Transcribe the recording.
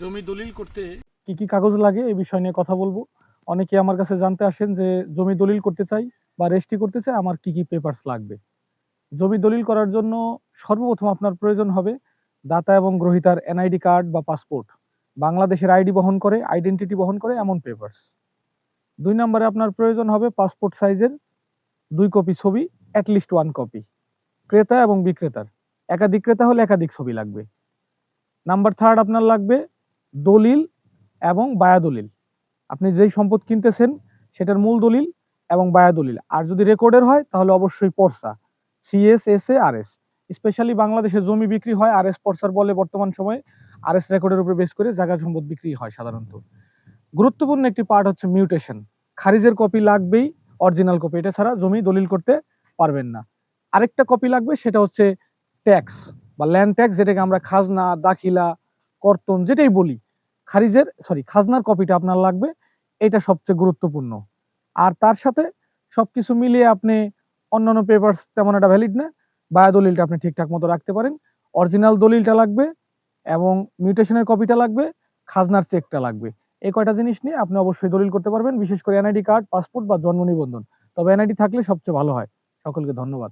জমি দলিল করতে কি কি কাগজ লাগে এই বিষয় নিয়ে কথা বলব। অনেকে আমার কাছে জানতে আসেন যে জমি দলিল করতে চাই বা রেজিস্ট্রি করতে চাই, আমার কি কি পেপারস লাগবে। জমি দলিল করার জন্য সর্বপ্রথম আপনার প্রয়োজন হবে দাতা এবং গ্রহীতার এনআইডি কার্ড বা পাসপোর্ট বাংলাদেশের আইডি বহন করে আইডেন্টিটি বহন করে এমন পেপারস দুই নম্বরে আপনার প্রয়োজন হবে পাসপোর্ট সাইজের দুই কপি ছবি অ্যাটলিস্ট ওয়ান কপি ক্রেতা এবং বিক্রেতার। একাধিক ক্রেতা হলে একাধিক ছবি লাগবে। নাম্বার থার্ড আপনার লাগবে দলিল এবং বায়া দলিল আপনি যেই সম্পদ কিনতেছেন, সেটার মূল দলিল এবং বায়া দলিল আর যদি রেকর্ডের হয়, তাহলে অবশ্যই পর্সা। CS S A R S specially বাংলাদেশে জমি বিক্রি হয় আর এস পর্সার বলে বর্তমান সময়ে আর এস রেকর্ডের উপরে বেস করে জায়গা সম্পদ বিক্রি হয় সাধারণত। গুরুত্বপূর্ণ একটি পার্ট হচ্ছে মিউটেশন খারিজের কপি লাগবেই অরিজিনাল কপি এটা ছাড়া জমি দলিল করতে পারবেন না। আরেকটা কপি লাগবে, সেটা হচ্ছে ট্যাক্স বা ল্যান্ড ট্যাক্স যেটাকে আমরা খাজনা, দাখিলা কর্তন যেটাই বলি, খারিজের সরি খাজনার কপিটা আপনার লাগবে, এটা সবচেয়ে গুরুত্বপূর্ণ। আর তার সাথে সবকিছু মিলিয়ে আপনি অন্যান্য পেপারস তেমন একটা ভ্যালিড না, বায়া দলিলটা আপনি ঠিকঠাক মতো রাখতে পারেন। অরিজিনাল দলিলটা লাগবে এবং মিউটেশনের কপিটা লাগবে, খাজনার চেকটা লাগবে। এই কয়টা জিনিস নিয়ে আপনি অবশ্যই দলিল করতে পারবেন, বিশেষ করে এনআইডি কার্ড পাসপোর্ট বা জন্ম নিবন্ধন। তবে এনআইডি থাকলে সবচেয়ে ভালো হয়। সকলকে ধন্যবাদ।